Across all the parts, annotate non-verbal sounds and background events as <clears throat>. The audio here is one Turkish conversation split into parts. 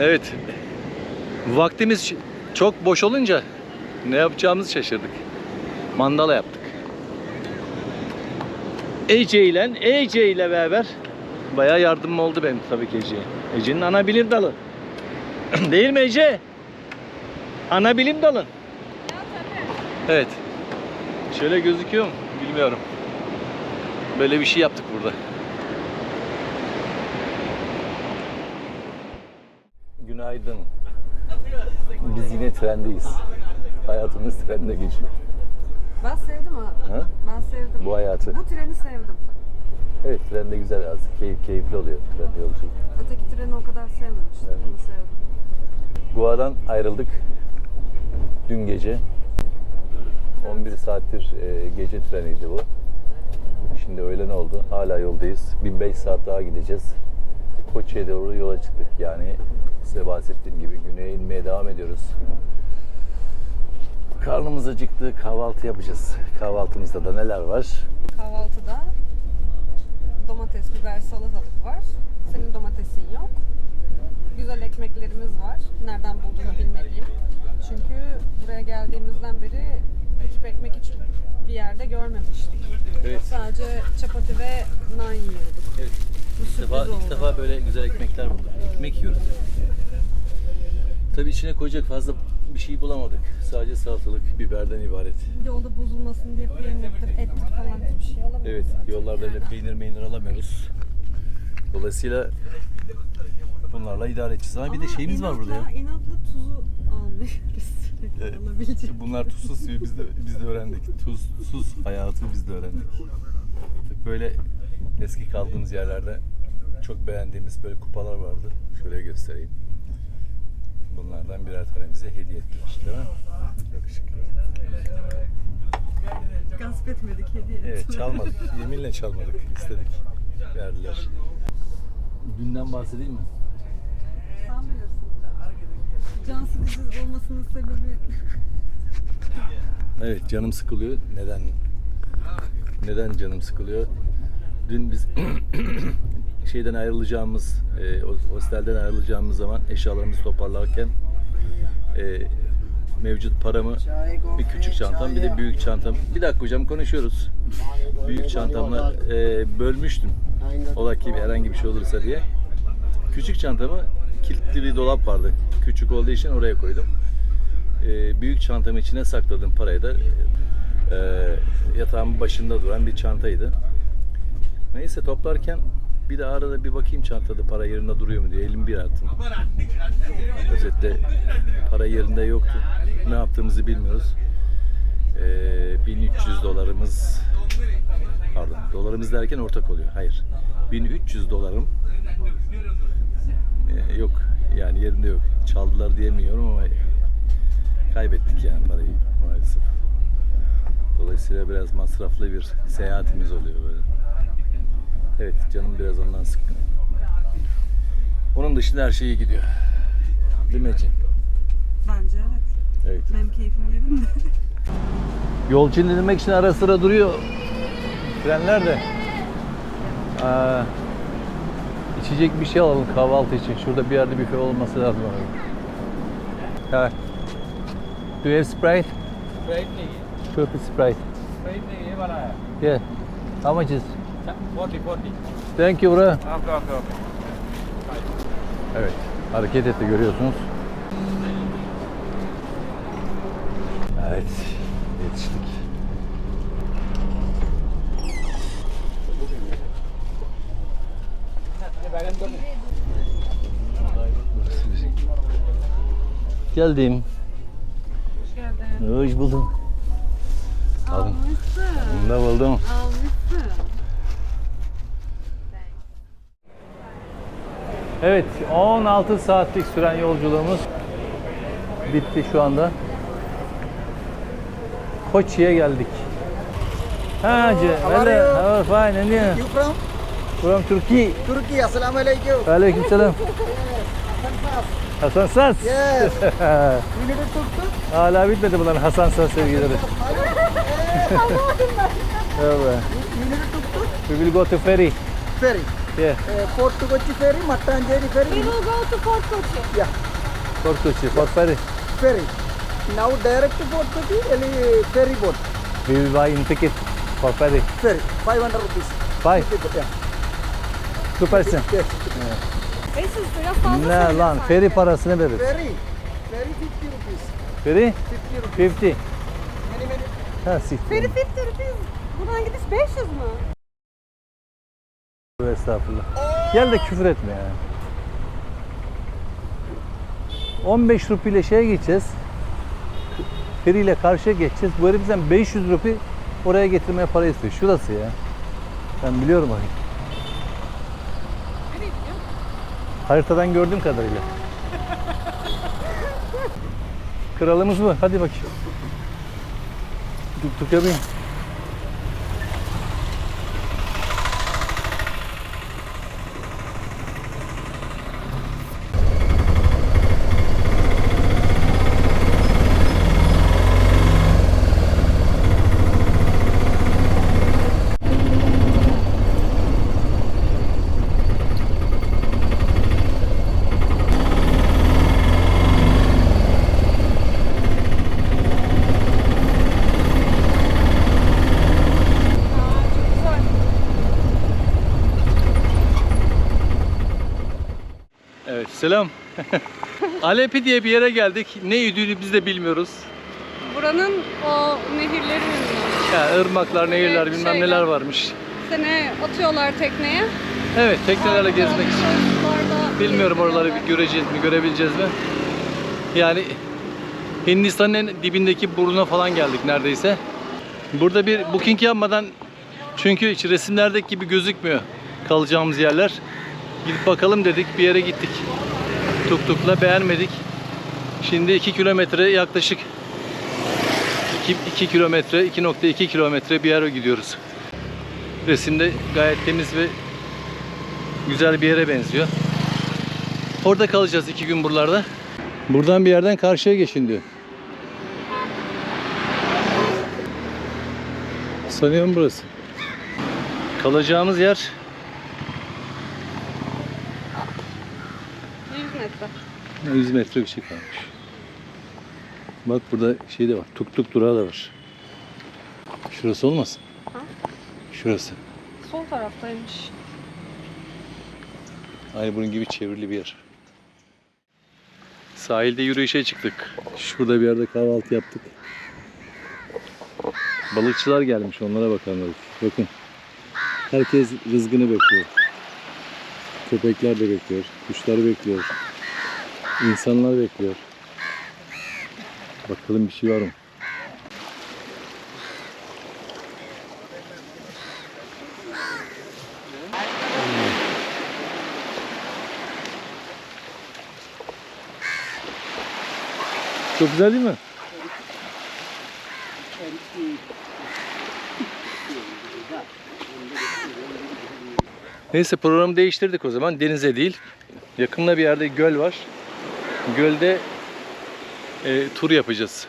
Evet. Vaktimiz çok boş olunca ne yapacağımızı şaşırdık. Mandala yaptık. Ece ile Ece ile beraber bayağı yardımım oldu benim tabii ki Ece'ye. Ece'nin ana bilim dalı. <clears throat> Değil mi Ece? Ana bilim dalı. Evet. Şöyle gözüküyor mu? Bilmiyorum. Böyle bir şey yaptık burada. Günaydın. Biz yine trendeyiz. Hayatımız trende geçiyor. Ben sevdim ha. Ha? Ben sevdim. Bu hayatı. Bu treni sevdim. Evet trende güzel az. Keyif, keyifli oluyor trende yolculuk. Öteki treni o kadar sevmemiştim. Evet. Bunu sevdim. Goa'dan ayrıldık. Dün gece. 11 saattir e, gece treniydi bu. Şimdi öğlen oldu. Hala yoldayız. Bir 5 saat daha gideceğiz. Koçi'ye doğru yola çıktık. Yani size bahsettiğim gibi güneye inmeye devam ediyoruz. Karnımız acıktı. Kahvaltı yapacağız. Kahvaltımızda da neler var? Kahvaltıda domates, biber, salatalık var. Senin domatesin yok. Güzel ekmeklerimiz var. Nereden bulduğunu bilmediğim. Çünkü buraya geldiğimizden beri ekip ekmek hiç bir yerde görmemiştik. Evet. Sadece çapati ve nan yiyorduk. Evet. Bu İlk defa, ilk defa böyle güzel ekmekler bulduk. Ekmek yiyoruz. Tabii içine koyacak fazla bir şey bulamadık. Sadece salatalık, biberden ibaret. Yolda bozulmasın diye peynirdir, ettir falan hiçbir şey alamadık. Evet, yollarda öyle peynir meynir alamıyoruz. Dolayısıyla bunlarla idare edeceğiz. Ama bir de Ama şeyimiz var burada ya. inatla- tuzu almıyoruz. Evet. Alabileceğim. Bunlar tuzsuz suyu biz de, biz de öğrendik. Tuzsuz hayatı biz de öğrendik. Böyle eski kaldığımız yerlerde çok beğendiğimiz böyle kupalar vardı. Şöyle göstereyim. Bunlardan birer tane bize hediye ettiler. Değil mi? Yakışıklı. Gasp etmedik hediye. Evet çalmadık. Yeminle çalmadık. İstedik. Verdiler. Dünden bahsedeyim mi? Sen bilirsin. Can sıkıcı olmasının sebebi <laughs> Evet canım sıkılıyor. Neden? Neden canım sıkılıyor? Dün biz şeyden ayrılacağımız, e, hostelden ayrılacağımız zaman eşyalarımızı toparlarken e, mevcut paramı bir küçük çantam bir de büyük çantam. Bir dakika hocam konuşuyoruz. Büyük çantamla e, bölmüştüm. Ola ki herhangi bir şey olursa diye. Küçük çantamı kilitli bir dolap vardı. Küçük olduğu için oraya koydum. E, büyük çantamın içine sakladım parayı da. E, yatağımın başında duran bir çantaydı. Neyse toplarken bir de arada bir bakayım çantada para yerinde duruyor mu diye elimi bir attım. Özetle para yerinde yoktu. Ne yaptığımızı bilmiyoruz. Ee, 1300 dolarımız pardon dolarımız derken ortak oluyor. Hayır. 1300 dolarım ee, yok. Yani yerinde yok. Çaldılar diyemiyorum ama kaybettik yani parayı maalesef. Dolayısıyla biraz masraflı bir seyahatimiz oluyor böyle. Evet canım biraz ondan sıkkın. Onun dışında her şey iyi gidiyor. Değil mi Ece? bence evet. Evet. Benim keyfim yerinde. <laughs> Yolcu dinlemek için ara sıra duruyor. Trenler de. Aa, içecek bir şey alalım kahvaltı için. Şurada bir yerde büfe olması lazım. Ha. Do you have Sprite? Sprite नहीं Two Sprite. Sprite नहीं ये वाला है Yeah. How much is? 40, 40. Thank you bro. Okay, okay, okay. Evet, hareket etti görüyorsunuz. Evet, yetiştik. Geldim. Hoş geldin. Hoş buldum. Almışsın. Bunu da buldum. Al. Evet, 16 saatlik süren yolculuğumuz bitti şu anda. Koçi'ye geldik. Ha, how are how fine, and you? You from From Turkey. Turkey? Assalamu alaikum. Aleyküm selam. <laughs> Hasan Sas. Yes. You need a tuk-tuk? Hala bitmedi bunların Hasan Sas sevgileri. <laughs> Evet. You need a tuk-tuk? We will go to ferry. Ferry. Yeah. Uh, Port to Kochi ferry, Mattancheri ferry. We will go to Fort Kochi. Yeah, Fort Kochi, Fort Ferry. ferry. Now direct to Port Kochi, any ferry boat. We will buy in ticket for ferry. Ferry, 500 rupees. Five. Ticket, yeah. Two person. Yes. 500 lira fazla Ne lan ferry parasını veririz. Ferry. Ferry 50 rupees. Ferry 50 rupees. 50. Many, many. Ha siktir. Ferry 50 rupees. Buradan gidiş 500 mü? Estağfurullah. Gel de küfür etme ya. 15 rupiyle şeye geçeceğiz. Feri ile karşıya geçeceğiz. Bu herif bizden 500 rupi oraya getirmeye para istiyor. Şurası ya. Ben biliyorum orayı. Haritadan gördüğüm kadarıyla. Kralımız bu. Hadi bakayım. Tuk tuk bin. Aa, çok güzel. Evet selam. Alepi diye bir yere geldik. Ne yediğini biz de bilmiyoruz. Buranın o nehirleri ünlü. Ya ırmaklar, nehirler Evet, bilmem şeyler. neler varmış. Seni atıyorlar tekneye. Evet teknelerle gezmek için. Bilmiyorum oraları bir gezdiriyorlar. göreceğiz mi, görebileceğiz mi? Yani Hindistan'ın en dibindeki burnuna falan geldik neredeyse. Burada bir booking yapmadan çünkü hiç resimlerdeki gibi gözükmüyor kalacağımız yerler. Gidip bakalım dedik bir yere gittik. Tuk tukla beğenmedik. Şimdi 2 kilometre yaklaşık 2, 2 kilometre 2.2 kilometre bir yere gidiyoruz. Resimde gayet temiz ve güzel bir yere benziyor. Orada kalacağız iki gün buralarda. Buradan bir yerden karşıya geçin diyor. Sanıyorum burası. Kalacağımız yer 100 metre. 100 metre bir şey kalmış. Bak burada şey de var. Tuk tuk durağı da var. Şurası olmasın? Ha? Şurası. Sol taraftaymış. Aynı bunun gibi çevrili bir yer. Sahilde yürüyüşe çıktık. Şurada bir yerde kahvaltı yaptık. Balıkçılar gelmiş onlara bakalım dedik. Bakın. Herkes rızgını bekliyor. Köpekler de bekliyor. Kuşlar bekliyor. İnsanlar bekliyor. Bakalım bir şey var mı? Çok güzel değil mi? Neyse programı değiştirdik o zaman. Denize değil. Yakında bir yerde göl var. Gölde e, tur yapacağız.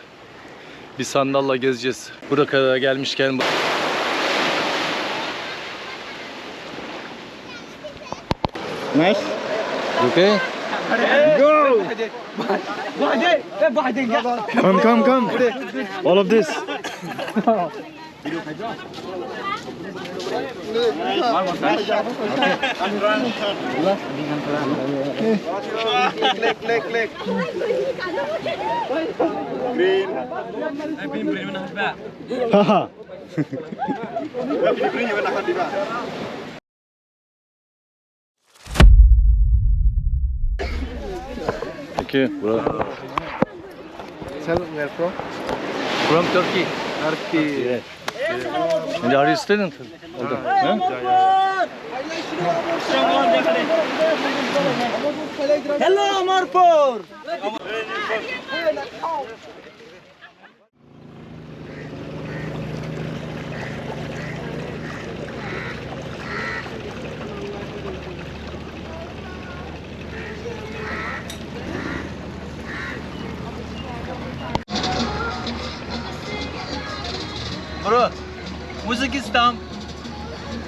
Bir sandalla gezeceğiz. Buraya kadar gelmişken Nice. Okay. Go! Come, come, come. All of this. <laughs> Click, click, click. Green. Haha. Okay. Bro. Sir, where from? From Turkey. Turkey. Yes. And are you student? Hello, Amarpur.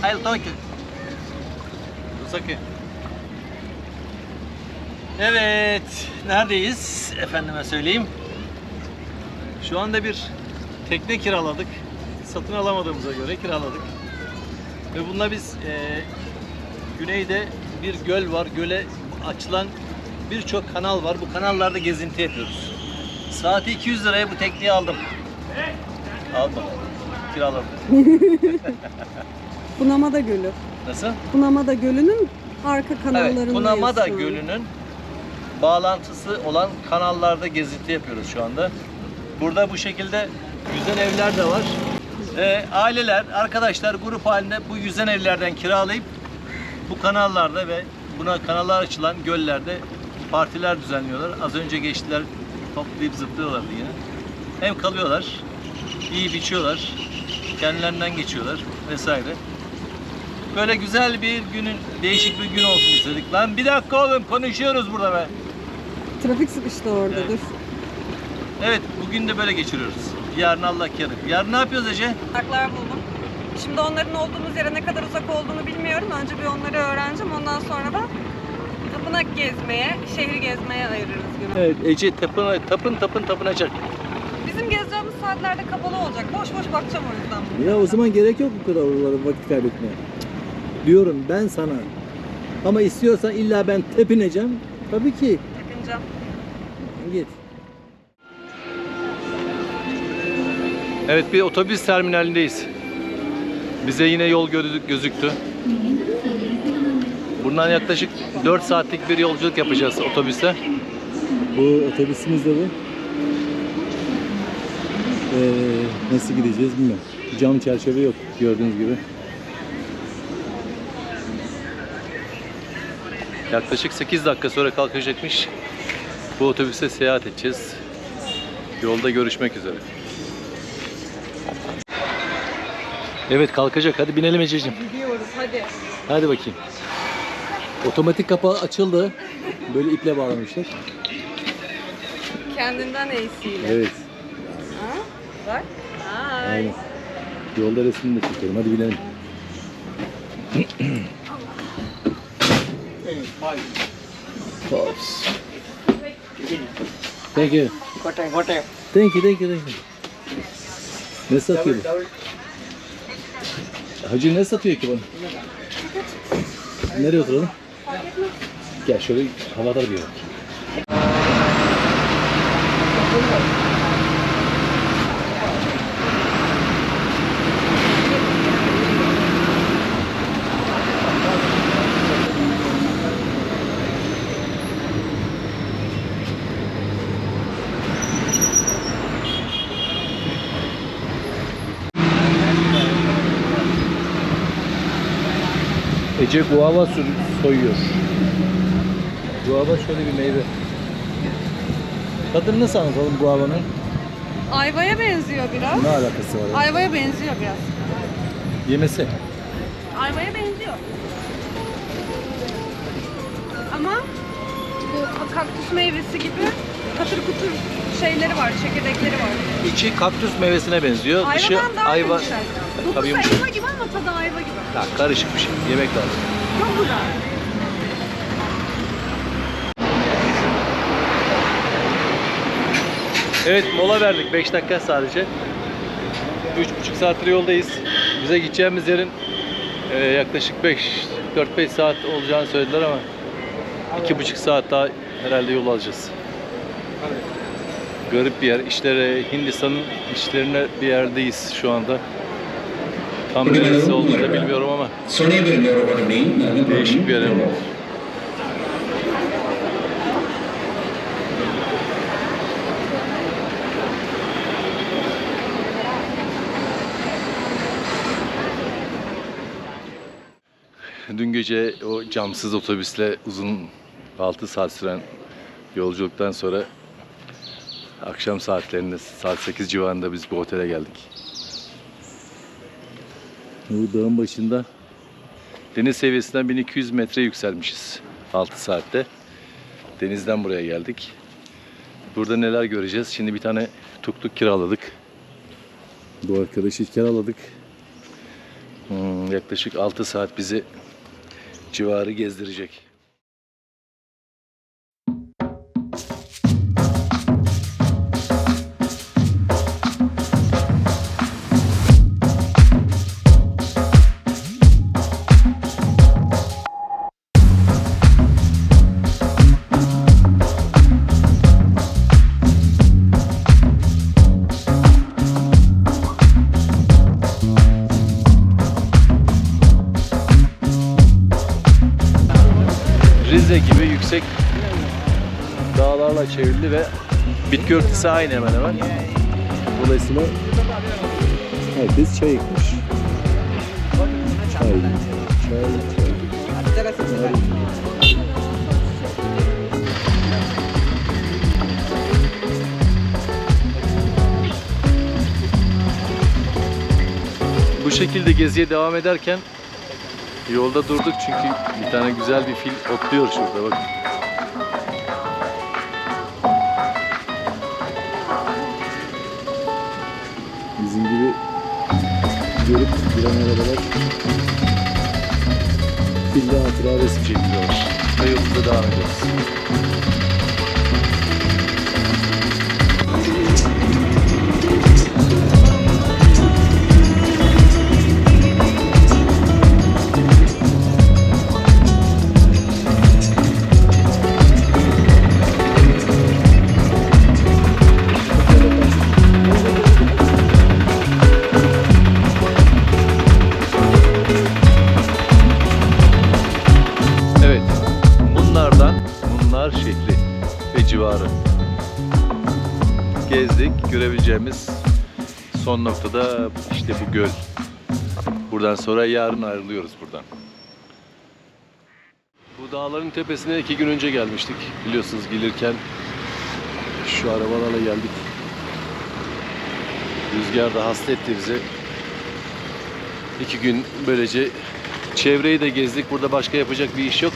I'll talk it. Sakın. Evet, neredeyiz? Efendime söyleyeyim. Şu anda bir tekne kiraladık. Satın alamadığımıza göre kiraladık. Ve bununla biz e, güneyde bir göl var. Göle açılan birçok kanal var. Bu kanallarda gezinti yapıyoruz. Saati 200 liraya bu tekneyi aldım. Aldım. Kiraladım. <laughs> Bunamada Gölü. Nasıl? Bunamada Gölü'nün arka kanallarındayız Evet, an. Gölü'nün bağlantısı olan kanallarda gezinti yapıyoruz şu anda. Burada bu şekilde yüzen evler de var. Ee, aileler, arkadaşlar grup halinde bu yüzen evlerden kiralayıp bu kanallarda ve buna kanallar açılan göllerde partiler düzenliyorlar. Az önce geçtiler, toplayıp zıplıyorlardı yine. Hem kalıyorlar, iyi biçiyorlar, kendilerinden geçiyorlar vesaire. Böyle güzel bir günün, değişik bir gün olsun istedik. Lan bir dakika oğlum konuşuyoruz burada be. Trafik sıkıştı orada Evet. dur. Evet bugün de böyle geçiriyoruz. Yarın Allah kerim. Yarın ne yapıyoruz Ece? Parklar buldum. Şimdi onların olduğumuz yere ne kadar uzak olduğunu bilmiyorum. Önce bir onları öğreneceğim. Ondan sonra da tapınak gezmeye, şehri gezmeye ayırırız günü. Evet Ece tapın tapın tapın tapınacak. Saatlerde kapalı olacak. Boş boş bakacağım o yüzden. Ya o zaman gerek yok bu kadar oralara vakit kaybetmeye. Diyorum ben sana. Ama istiyorsan illa ben tepineceğim. Tabii ki. Yakınca. Git. Evet bir otobüs terminalindeyiz. Bize yine yol gözük, gözüktü. Buradan yaklaşık 4 saatlik bir yolculuk yapacağız otobüste. Bu otobüsümüz de bu. Ee, nasıl gideceğiz bilmiyorum. Cam çerçeve yok gördüğünüz gibi. Yaklaşık 8 dakika sonra kalkacakmış. Bu otobüste seyahat edeceğiz. Yolda görüşmek üzere. Evet kalkacak. Hadi binelim Ececiğim. Gidiyoruz hadi. Hadi bakayım. Otomatik kapağı açıldı. Böyle iple bağlamışlar. Kendinden iyisiyle. Evet. Bak. Ay. Aynen. Yolda resmini de çekelim. Hadi binelim. Oops. Thank you. Thank you, thank you, thank you. Ne satıyor bu? Hacı ne satıyor ki bana? Nereye oturalım? Gel şöyle havadar bir yer. Ece guava soyuyor. Guava şöyle bir meyve. Tadını nasıl anlatalım guavanın? Ayvaya benziyor biraz. Ne alakası var? ya? Ayvaya benziyor biraz. Yemesi. Ayvaya benziyor. Ama bu kaktüs meyvesi gibi katır kutur şeyleri var, çekirdekleri var. İçi kaktüs meyvesine benziyor. Dışı Ayvadan daha ayva. yumuşak. Tabii Dokusu yumuşak. elma gibi ama tadı ayva gibi. Ya karışık bir şey. Yemek lazım. Çok güzel. Evet mola verdik 5 dakika sadece. 3,5 saattir yoldayız. Bize gideceğimiz yerin e, yaklaşık 5 4-5 saat olacağını söylediler ama 2,5 saat daha herhalde yol alacağız. Garip bir yer. İşlere Hindistan'ın işlerine bir yerdeyiz şu anda. Tam neresi olduğunu da bilmiyorum ama değişik bir yer. problem. Dün gece o camsız otobüsle uzun 6 saat süren yolculuktan sonra akşam saatlerinde saat 8 civarında biz bu otele geldik. Bu dağın başında deniz seviyesinden 1200 metre yükselmişiz 6 saatte. Denizden buraya geldik. Burada neler göreceğiz? Şimdi bir tane tuk tuk kiraladık. Bu arkadaşı kiraladık. Hmm, yaklaşık 6 saat bizi civarı gezdirecek. Örtüsü aynı hemen hemen. Dolayısıyla herkes çay ekmiş. Çay, çay, çay. Bu şekilde geziye devam ederken Yolda durduk çünkü bir tane güzel bir fil otluyor şurada bak. Giren arabalar fille hatıra resim çekiyorlar. Ve yolumuza devam. Noktada işte bu göl. Buradan sonra yarın ayrılıyoruz buradan. Bu dağların tepesine iki gün önce gelmiştik. Biliyorsunuz gelirken şu arabalarla geldik. Rüzgar da hasta etti bizi. İki gün böylece çevreyi de gezdik. Burada başka yapacak bir iş yok.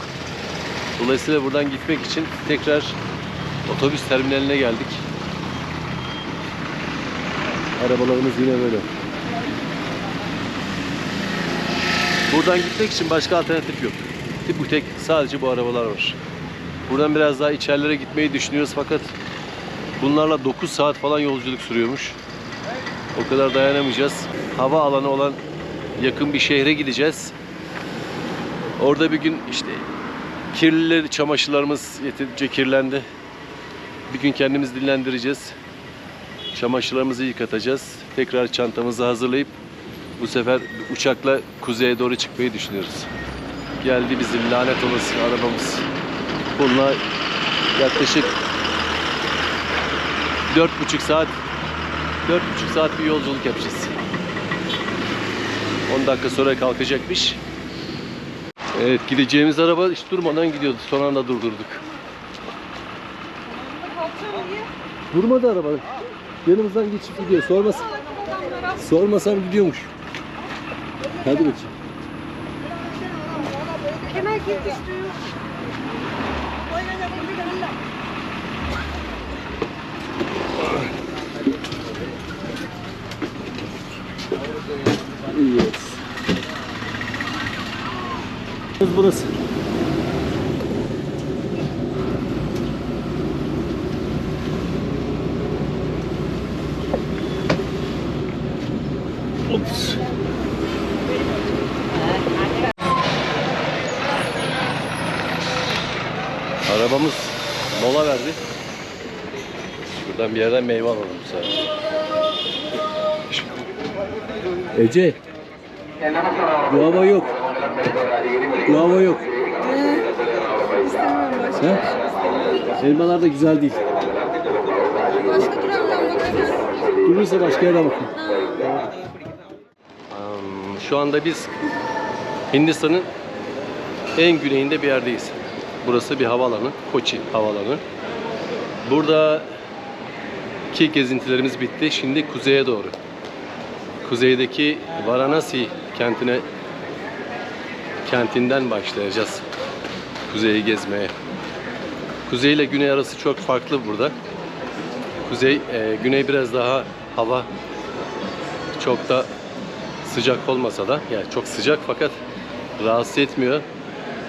Dolayısıyla buradan gitmek için tekrar otobüs terminaline geldik. Arabalarımız yine böyle. Buradan gitmek için başka alternatif yok. Bu tek sadece bu arabalar var. Buradan biraz daha içerilere gitmeyi düşünüyoruz fakat bunlarla 9 saat falan yolculuk sürüyormuş. O kadar dayanamayacağız. Hava alanı olan yakın bir şehre gideceğiz. Orada bir gün işte kirlileri, çamaşırlarımız yeterince kirlendi. Bir gün kendimizi dinlendireceğiz. Çamaşırlarımızı yıkatacağız. Tekrar çantamızı hazırlayıp bu sefer uçakla kuzeye doğru çıkmayı düşünüyoruz. Geldi bizim lanet olası arabamız. Bununla yaklaşık dört buçuk saat dört buçuk saat bir yolculuk yapacağız. 10 dakika sonra kalkacakmış. Evet gideceğimiz araba hiç durmadan gidiyordu. Son anda durdurduk. Durmadı araba. Yanımızdan geçip gidiyor. Sormas Sormasam gidiyormuş. Hadi bakayım. Yes. Burası. Ops. Arabamız mola verdi. Şuradan bir yerden meyve alalım sefer. Ece. Bu hava yok. Bu hava yok. İstemiyorum başka. He? Elmalar da güzel değil. Başka durandan bakacağız. Durursa başka yere bakın. Şu anda biz Hindistan'ın en güneyinde bir yerdeyiz. Burası bir havaalanı, Kochi havaalanı. Burada ki gezintilerimiz bitti. Şimdi kuzeye doğru. Kuzeydeki Varanasi kentine kentinden başlayacağız. Kuzeyi gezmeye. Kuzey ile güney arası çok farklı burada. Kuzey, e, güney biraz daha hava çok da sıcak olmasa da yani çok sıcak fakat rahatsız etmiyor.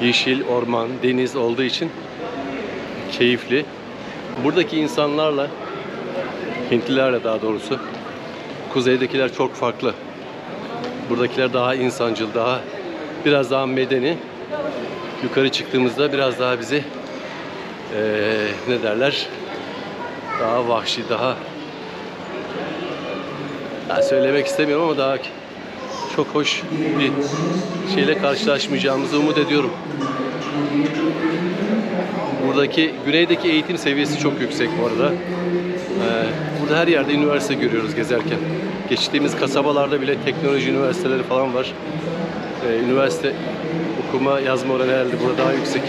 yeşil, orman, deniz olduğu için keyifli. Buradaki insanlarla, Hintlilerle daha doğrusu, kuzeydekiler çok farklı. Buradakiler daha insancıl, daha biraz daha medeni. Yukarı çıktığımızda biraz daha bizi eee, ne derler? Daha vahşi, daha ya söylemek istemiyorum ama daha çok hoş bir şeyle karşılaşmayacağımızı umut ediyorum. Buradaki güneydeki eğitim seviyesi çok yüksek bu arada. Burada her yerde üniversite görüyoruz gezerken. Geçtiğimiz kasabalarda bile teknoloji üniversiteleri falan var. Ee, üniversite okuma yazma oranı herhalde burada daha yüksek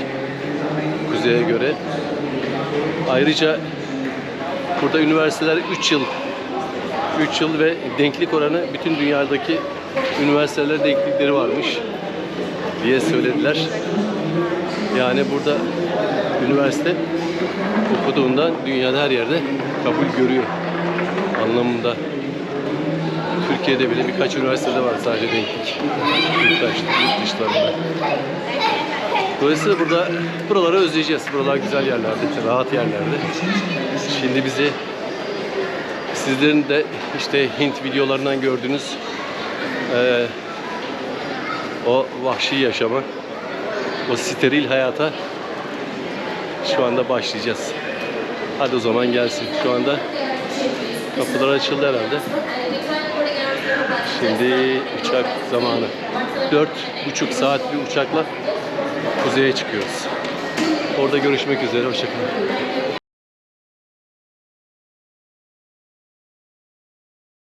kuzeye göre. Ayrıca burada üniversiteler 3 yıl 3 yıl ve denklik oranı bütün dünyadaki üniversitelerde denklikleri varmış diye söylediler. Yani burada üniversite okuduğundan dünyada her yerde kabul görüyor anlamında. Türkiye'de bile birkaç üniversitede var sadece denklik. Yurt, dış, yurt dışlarında. Dolayısıyla burada buraları özleyeceğiz. Buralar güzel yerlerde, rahat yerlerde. Şimdi bizi sizlerin de işte Hint videolarından gördüğünüz eee, o vahşi yaşama, o steril hayata şu anda başlayacağız. Hadi o zaman gelsin. Şu anda kapılar açıldı herhalde. Şimdi uçak zamanı. Dört buçuk saat bir uçakla kuzeye çıkıyoruz. Orada görüşmek üzere. Hoşçakalın.